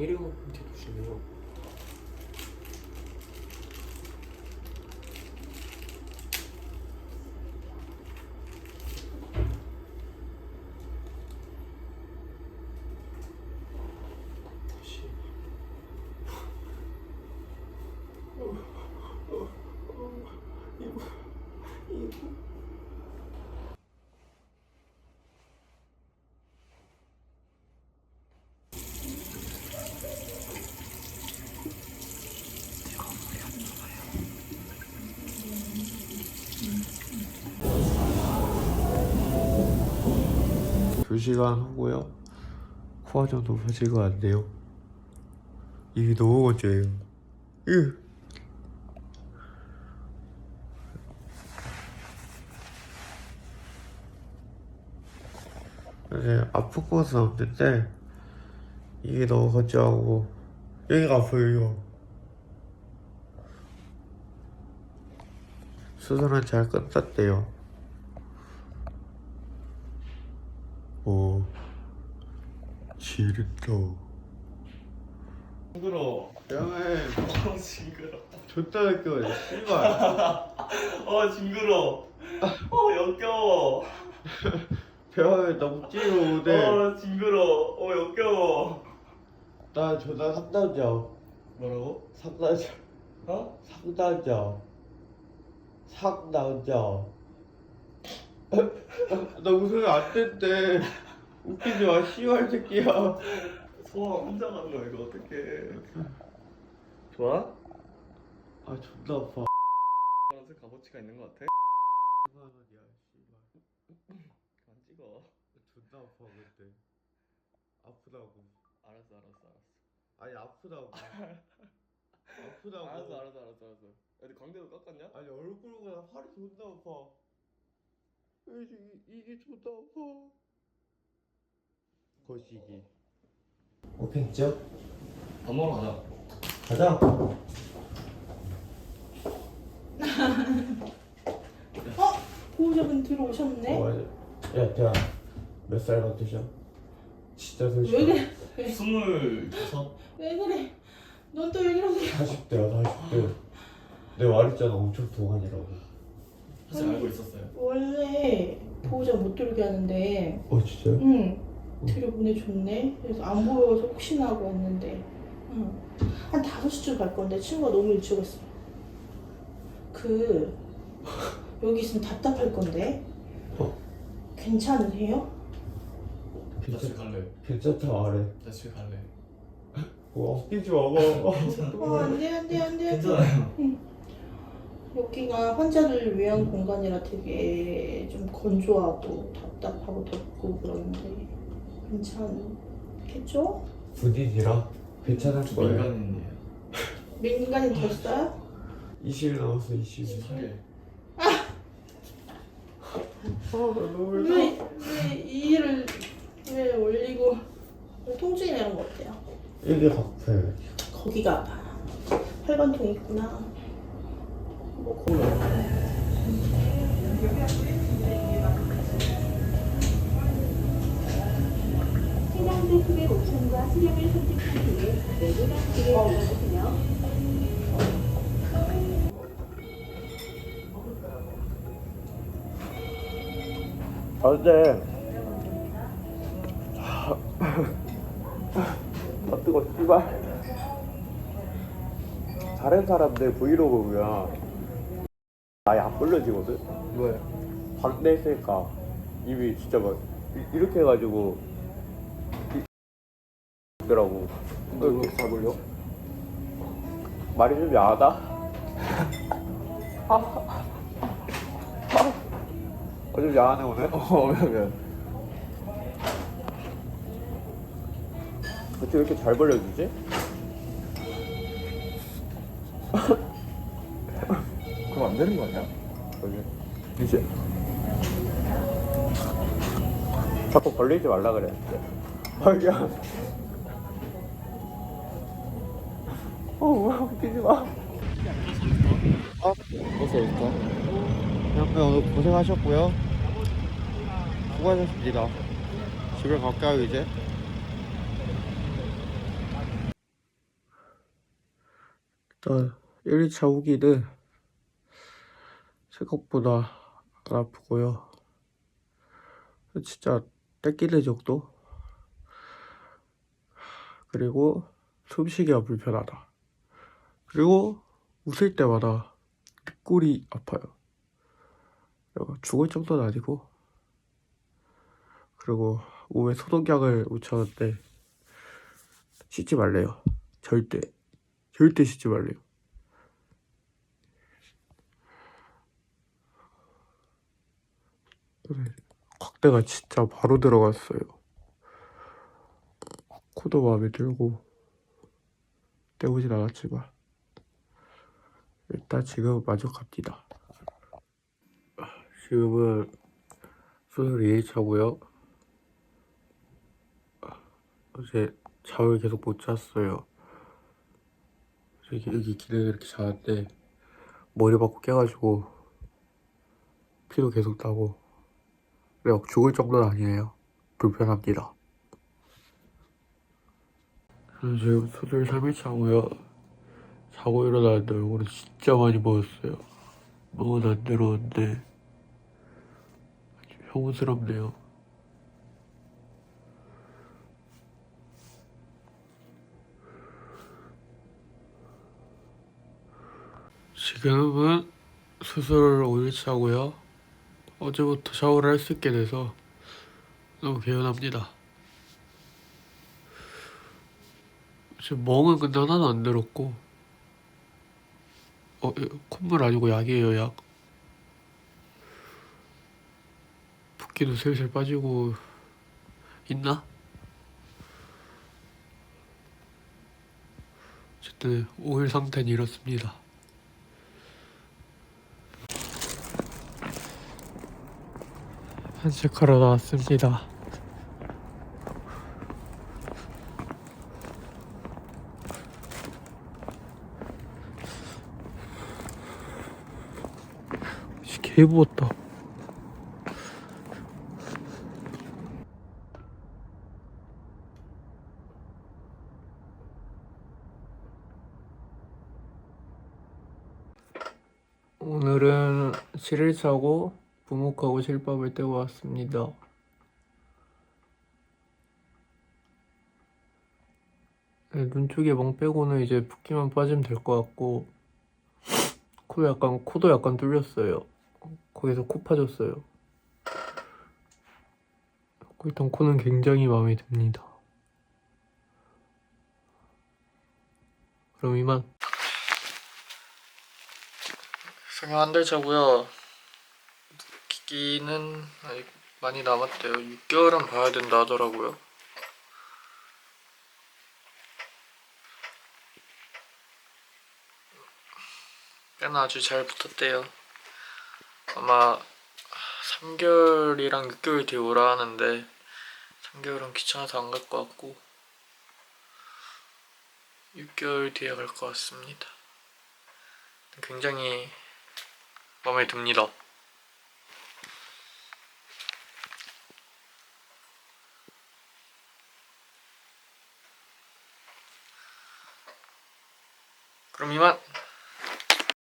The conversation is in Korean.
일회용 밑에 두시네요. 2시간 하고요. 코화장도 표지가 안 돼요. 이게 너무 어째요. 으. 이제 아픈 곳은 없는데 이게 너무 건조하고 여기가 아파요 수술은 잘 끝났대요. 오, 지른다. 징그러. 양해, 어 징그러. 존나 느껴, 씨발. 어 징그러. 어 역겨워. 대화에 너무 찌르는데, 어 징그러. 어 역겨워. 나 존나 상남자. 뭐라고? 상남자. 어? 상남자. 상남자. 나 웃으면 안 된대. 웃기지 마, 씨발 새끼야. 소아 혼자 가는 거 이거 어떡해. 좋아? 아, 존나 아파. 파란색 값어치가 있는 거 같아? 10만원이야, 씨발. 그만 찍어. 존나 아파, 근데. 아프다고. 알았어 알았어 알았어. 아니, 아프다고. 아프다고. 알았어 알았어 알았어 알았어. 야, 근데 광대도 깎았냐? 아니 얼굴보다 팔이 존나 아파. 이게, 이게 존나 아파. 거시기. 오펜죠? 밥 먹으러 가자. 가자. 보호자분 들어오셨네? 어, 야, 대야. 몇살 같으셔? 진짜 솔직히. 왜 그래? 왜, 스물 다섯. 왜 그래? 넌 또왜 그러냐? 40대야, 40대. 내가 말했잖아, 엄청 동안이라고. 사실 알고 있었어요. 원래 보호자 못 들게 하는데 어, 진짜요? 응 들여보내줬네 그래서 안 보여서 혹시나 하고 했는데 응. 한 5시쯤 갈 건데 친구가 너무 일찍 왔어 그 여기 있으면 답답할 건데 어. 괜찮으세요? 나 집에 괜찮, 갈래. 괜찮다 말해. 나 집에 갈래. 와, 웃기지 마봐. 어 안돼 안돼 안돼 괜찮아요. 여기가 환자를 위한 공간이라 되게 좀 건조하고 답답하고 덥고 그런데 괜찮겠죠? 분위기라 괜찮을 거예요. 민간인이에요. 민간이 됐어요? 20일 남았어, 20일. 18일. 아, 너무 왜, 왜 이를 왜 올리고 통증이 나는 거 어때요? 이게 아파요. 거기가 아파 혈관통 있구나 해당 제품의. 어제 아 뜨거 씨발 다른 사람들 브이로그 보면 아예 안 불러지거든 왜? 반대 했으니까 입이 진짜 막 이- 이렇게 해가지고 이- 더라고 근데 왜 이렇게 잘 걸려? 말이 좀 야하다 아, 어, 좀 야하네 오늘 어 미안 미안. 어떻게 이렇게 잘 벌려주지? 되는 거 아니야? 이제 자꾸 벌리지 말라 그래 아 야. 어 웃기지 마 아, 벌써 어딨다? 여러분 오늘 고생하셨고요 수고하셨습니다 집에 갈까요 이제? 일단 1차 후기는 생각보다 안 아프고요. 진짜 떼끼는 정도? 그리고 숨쉬기가 불편하다. 그리고 웃을 때마다 꼴이 아파요. 죽을 정도는 아니고 그리고 몸에 소독약을 묻혔는데 씻지 말래요. 절대 절대 씻지 말래요. 확대가 진짜 바로 들어갔어요. 코도 마음에 들고 때우진 않았지만 일단 지금 만족합니다. 지금은 수술 2일차고요. 어제 잠을 계속 못 잤어요. 여기, 여기 기내에 이렇게 자는데 머리 받고 깨가지고 피도 계속 나고 그래 죽을 정도는 아니에요. 불편합니다. 저는 지금 수술 3일 차고요. 자고 일어났는데 얼굴이 진짜 많이 부었어요. 너무 난데러운데 혐오스럽네요. 지금은 수술 5일차고요. 어제부터 샤워를 할 수 있게 돼서 너무 개운합니다. 지금 멍은 근데 하나도 안 들었고 어, 이 콧물 아니고 약이에요, 약. 붓기도 슬슬 빠지고 있나? 어쨌든 5일 상태는 이렇습니다. 산책하러 나왔습니다. 씨, 개 부었다. 오늘은 7일차고 부목하고 실밥을 떼고 왔습니다. 네, 눈 쪽에 멍 빼고는 이제 붓기만 빠지면 될 것 같고 코 약간 코도 약간 뚫렸어요. 거기서 코 파졌어요. 일단 코는 굉장히 마음에 듭니다. 그럼 이만. 성형 한 달 차고요. 기기는 아직 많이 남았대요. 6개월은 봐야 된다 하더라고요. 뼈는 아주 잘 붙었대요. 아마 3개월이랑 6개월 뒤에 오라 하는데 3개월은 귀찮아서 안 갈 것 같고 6개월 뒤에 갈 것 같습니다. 굉장히 마음에 듭니다. 그럼 이만